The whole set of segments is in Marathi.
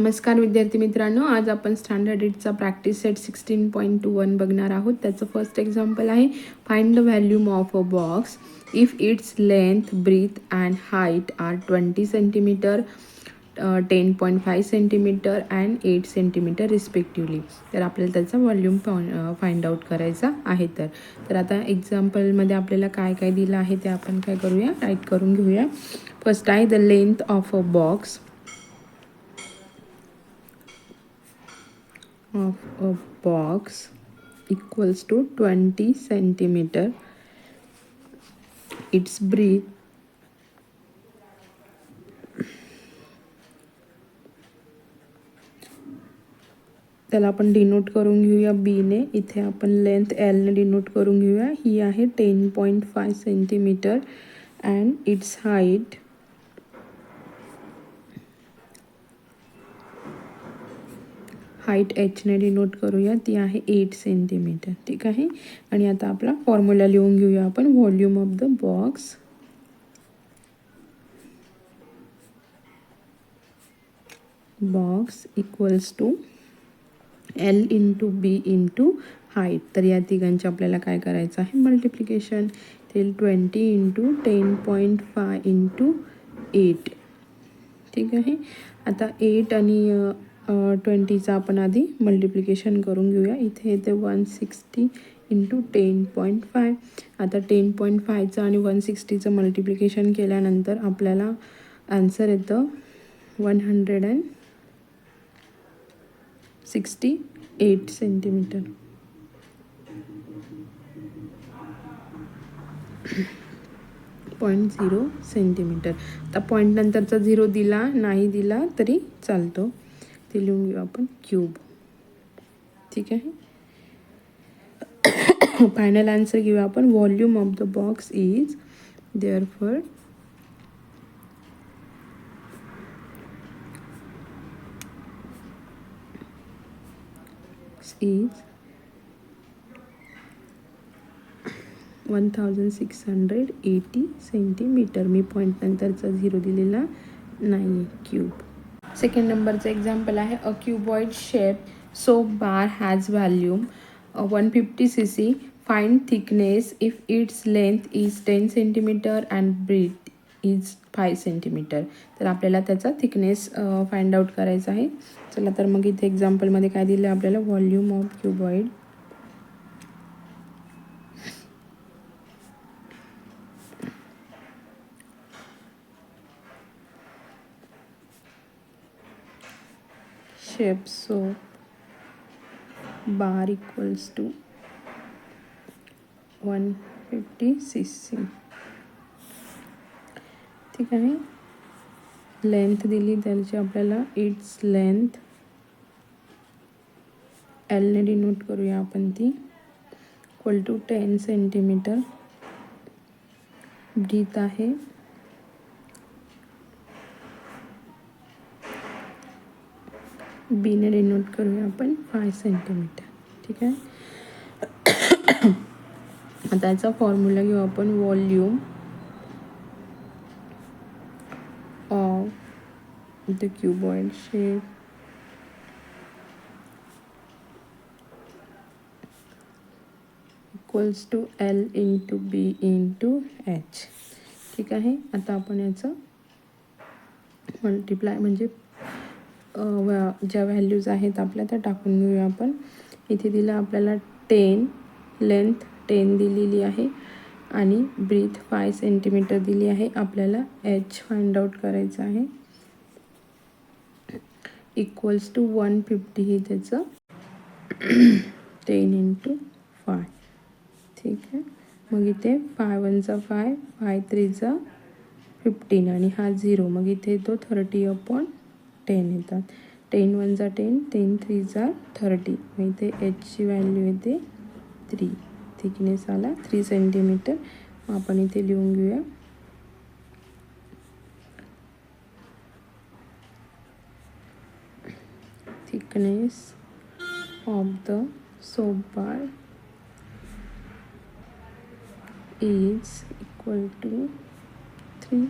नमस्कार विद्यार्थी मित्रांनो आज आपण standard एटचा practice set sixteen point two one बघणार आहोत. त्याचं फर्स्ट एक्झाम्पल आहे find the volume of a box if its length breadth and height are twenty centimetre ten point five centimetre and eight centimetre respectively तर आपल्याला त्याचा व्हॉल्यूम फाइंड आउट करायचा आहे तर. तर आता एक्झाम्पलमध्ये आपल्याला काय काय दिलं आहे ते आपण काय करूया? राईट करून घेऊया. फर्स्ट आहे the length of a box of a box equals to 20 centimeter. Its breadth त्याला आपण डिनोट करून घेऊया बीने इथे आपण लेंथ एलने डिनोट करून घेऊया ही आहे ten point five centimetre and its height height एचने denote करूया. ती आहे एट सेंटीमीटर ठीक आहे? आणि आता आपला फॉर्म्युला लिहून घेऊया आपण. Volume of the box box equals to L into B into height तर या तिघांचे आपल्याला काय करायचं आहे? मल्टिप्लिकेशन ते twenty into ten point five into eight ठीक आहे? आता एट आणि ट्वेंटीचा आपण आधी मल्टिप्लिकेशन करून घेऊया. इथे येते one sixty into ten point five आता टेन पॉईंट फायचं आणि वन सिक्स्टीचं मल्टिप्लिकेशन केल्यानंतर आपल्याला आन्सर येतं one hundred and sixty eight centimetre point zero centimetre आता पॉईंट नंतरचा झिरो दिला नाही दिला तरी चालतो. ते लिहून घेऊ आपण क्यूब ठीक आहे फायनल आन्सर घेऊया आपण volume of the box is there for is one thousand six hundred eighty centimetre me point नंतरचा झिरो दिलेला नाही क्यूब सेकंड नंबरचं एक्झाम्पल आहे a cuboid shape soap bar has volume one fifty C C find thickness if its length is ten centimetre and breadth is five centimetre तर आपल्याला त्याचा थिकनेस फाइंड आउट करायचा आहे. चला तर मग इथे एक्झाम्पलमध्ये काय दिलं आहे आपल्याला? Volume of cuboid shape so bar equals to 150 cc ठीक आहे. लेंथ दिली त्याची आपल्याला. इट्स लेंथ एलने डिनोट करूया आपण ती. Equal to ten centimetre breadth आहे. बीने डिनोट करूया आपण फाय सेंटीमीटर ठीक आहे? आता याचा फॉर्म्युला घेऊ आपण volume of the cuboid shape equals to L into B into H ठीक आहे? आता आपण याचं मल्टिप्लाय म्हणजे ज्या व्हॅल्यूज आहेत आपल्या त्या टाकून घेऊया आपण. इथे दिलं आपल्याला टेन लेंथ टेन दिलेली आहे आणि ब्रीथ फाय सेंटीमीटर दिली आहे. आपल्याला एच फाइंड आउट करायचं आहे. इक्वल्स टू वन फिफ्टी हे त्याचं. टेन इंटू फाय ठीक आहे? मग इथे फाय वनचा फाय फाय थ्रीचा फिफ्टीन आणि हा झिरो मग इथे तो थर्टी अपॉन टेन येतात. टेन वन जा टेन टेन थ्री जा थर्टी मग इथे एचची व्हॅल्यू येते थ्री थिकनेस आला थ्री सेंटीमीटर आपण इथे लिहून घेऊया. Thickness of the soap bar is equal to 3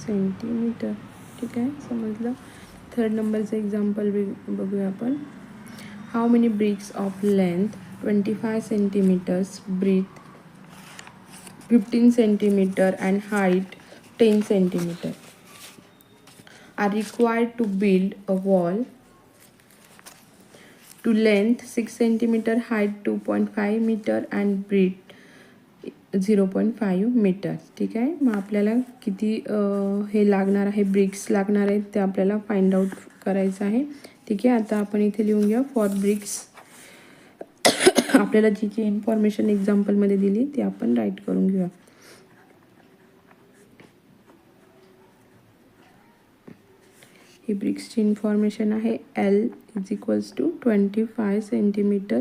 centimetre ठीक आहे समजलं. थर्ड नंबरचं एक्झाम्पल बघूया आपण. How many bricks of length twenty five centimetres breadth fifteen centimetre and height ten centimetre are require to build a wall to length six centimetre height two point five metre and breadth zero point five metre ठीक आहे? मग आपल्याला किती हे लागणार आहे ब्रिक्स लागणार आहेत ते आपल्याला फाइंड आउट करायचं आहे ठीक आहे? आता आपण इथे लिहून घ्या फॉर ब्रिक्स. आपल्याला जी जी इन्फॉर्मेशन एक्झाम्पलमध्ये दिली ती आपण राईट करून घेऊया. ही ब्रिक्सची इन्फॉर्मेशन आहे L is equals to twenty five centimetre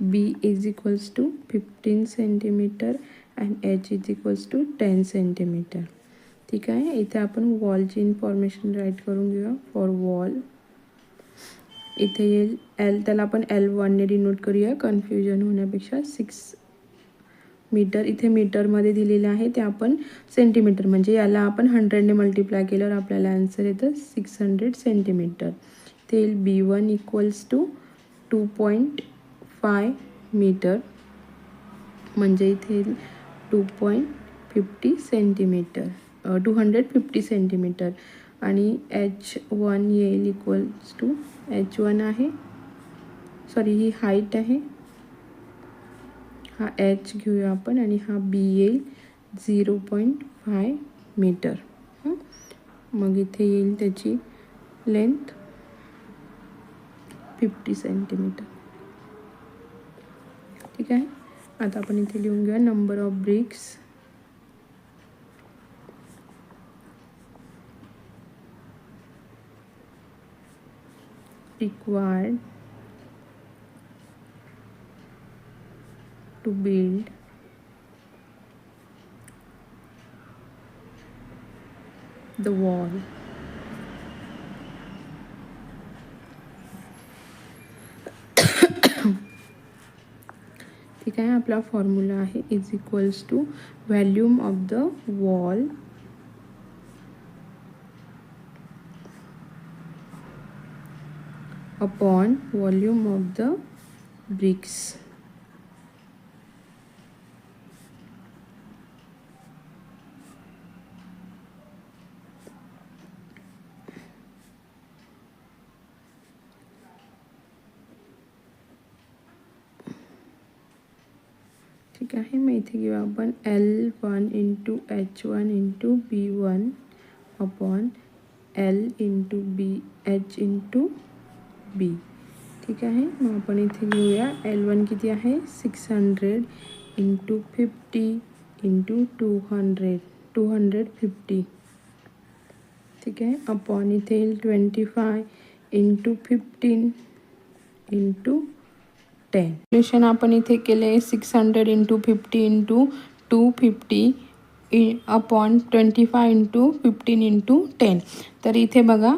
B is equals to fifteen centimetre and H is equals to ten centimetre ठीक आहे? इथे आपण वॉलची इन्फॉर्मेशन राईट करून घेऊया. फॉर वॉल इथे येईल एल त्याला आपण एल वनने डिनोट करूया. कन्फ्युजन होण्यापेक्षा सिक्स मीटर इथे मीटरमध्ये दिलेले आहे ते आपण सेंटीमीटर म्हणजे याला आपण हंड्रेडने मल्टिप्लाय केल्यावर आपल्याला आन्सर येतं सिक्स हंड्रेड सेंटीमीटर ते येईल B one equals to two point five metre म्हणजे इथे येईल two point fifty centimetre two hundred fifty centimetre. आणि एच वन येईल इक्वल्स टू एच वन आहे. सॉरी ही हाईट आहे. हा एच घेऊया आपण आणि हा बी येईल झिरो पॉईंट फाय मीटर मग इथे येईल त्याची लेंथ फिफ्टी सेंटीमीटर. ठीक आहे? आता आपण इथे लिहून घेऊया number of bricks required to build. The wall. काय आपला फॉर्म्युला आहे? Is equals to volume of the wall upon volume of the bricks ठीक आहे. मग इथे घेऊ आपण L one into H one into B one upon L into B H into B ठीक आहे. मग आपण इथे घेऊया. एल वन किती आहे? Six hundred into fifty into two hundred two hundred fifty ठीक आहे. अपॉन इथे येईल twenty five into fifteen into ten calculation आपण इथे केले six hundred into fifty into two fifty upon twenty five into fifteen into ten तर इथे बघा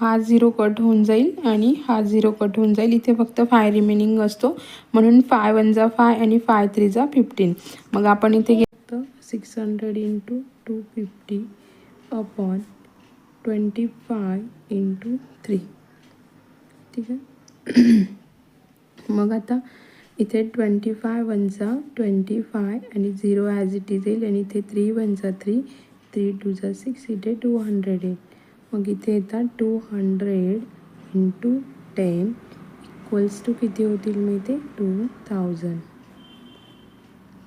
हा झिरो कट होऊन जाईल आणि हा झिरो कट होऊन जाईल. इथे फक्त फाय रिमेनिंग असतो. म्हणून फाय वन जा फाय आणि फाय थ्री जा फिफ्टीन मग आपण इथे घेतो six hundred into two fifty upon twenty five into three ठीक आहे? मग आता इथे ट्वेंटी फाय वनचा ट्वेंटी फाय आणि झिरो ॲज इट इज येईल आणि इथे थ्री वनचा थ्री थ्री टू सिक्स इथे टू हंड्रेड येईल. मग इथे येतात two hundred into ten equals to किती होतील मग इथे टू थाउजंड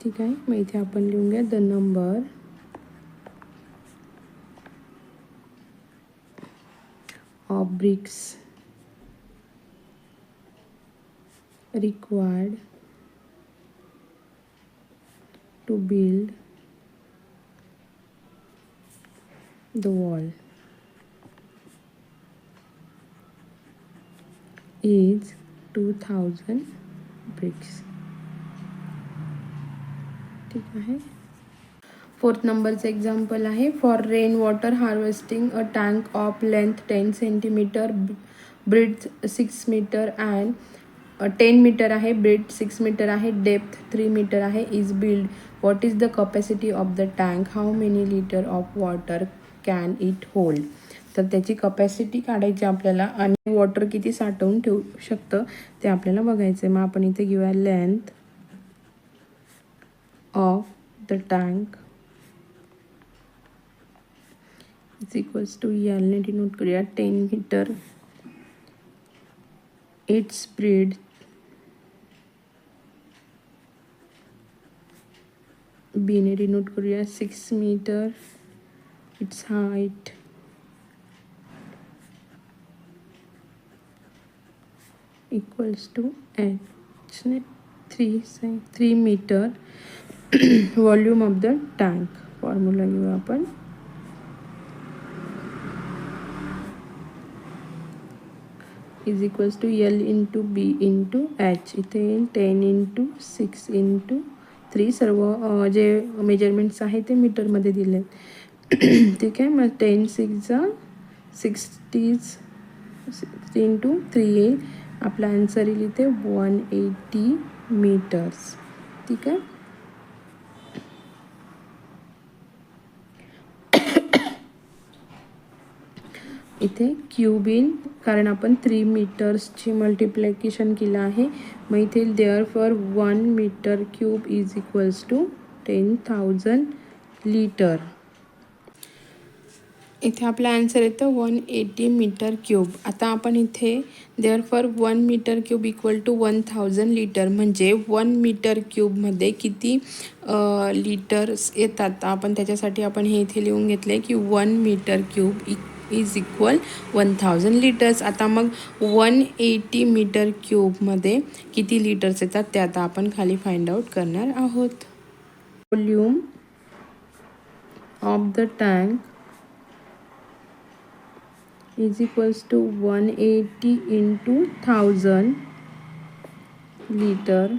ठीक आहे? मग इथे आपण लिहून घ्या the number of bricks required to build the wall is 2000 bricks. ठीक आहे. फोर्थ नंबरचं एक्झाम्पल आहे. For rain water harvesting a tank of length ten centimetre breadth six metre and ten metre आहे ब्रेड सिक्स मीटर आहे डेप्थ थ्री मीटर आहे is build. What is the capacity of the tank? How many litre of water can it hold? तर त्याची कपॅसिटी काढायची आपल्याला आणि वॉटर किती साठवून ठेवू शकतं ते आपल्याला बघायचं आहे मग आपण इथे घेऊया length of the tank. Is equals to L ने नोट करूया. Ten metre. इट्स स्प्रेड बीने डिनोट करूया. Six metre. Its height equals to एचने three say three metre volume of the tank formula घेऊ आपण. Is equals to L into B into H इथे येईल ten into six into three सर्व जे मेजरमेंट्स आहे ते मीटरमध्ये दिले ठीक आहे मग टेन सिक्सचा सिक्स्टीज सिक्स्टी इंटू थ्री येईल आपला आन्सर येईल इथे वन एटी मीटर्स ठीक आहे? इथे क्यूब येईल कारण आपण थ्री मीटर्सची मल्टिप्लिकेशन केलं आहे. मग इथे therefore one metre cube is equals to ten thousand litre इथे आपला आन्सर येतं वन एटी मीटर क्यूब आता आपण इथे therefore one metre cube equal to one thousand litre म्हणजे वन मीटर क्यूबमध्ये किती लिटर्स येतात? आपण त्याच्यासाठी आपण हे इथे लिहून घेतले की one metre cube is equal one thousand litres आता मग वन एटी मीटर क्यूबमध्ये किती लिटर्स येतात ते आता आपण खाली फाइंड आउट करणार आहोत. Volume of the tank is equals to one eighty into thousand litre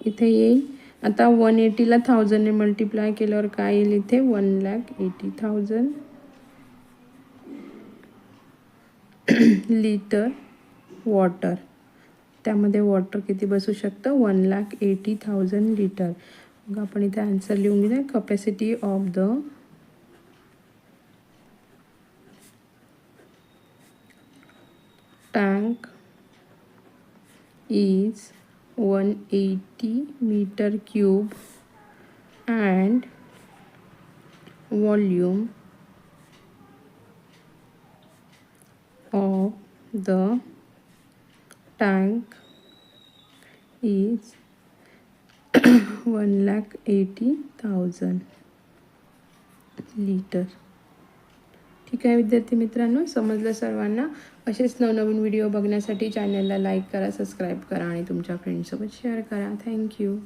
इथे येईल आता वन एटीला थाउजंडने मल्टिप्लाय केल्यावर काय येईल इथे? One lakh eighty thousand litre water त्यामध्ये वॉटर किती बसू शकतं? One lakh eighty thousand litre मग आपण इथे आन्सर लिहून घेऊया. Capacity of the tank is one eighty metre cube and volume of the tank is one lakh eighty thousand litre ठीक आहे विद्यार्थी मित्रांनो समजलं सर्वांना? असेच नवनवीन व्हिडिओ बघण्यासाठी चॅनलला लाईक करा सबस्क्राईब करा आणि तुमच्या फ्रेंडसोबत शेअर करा. थँक्यू.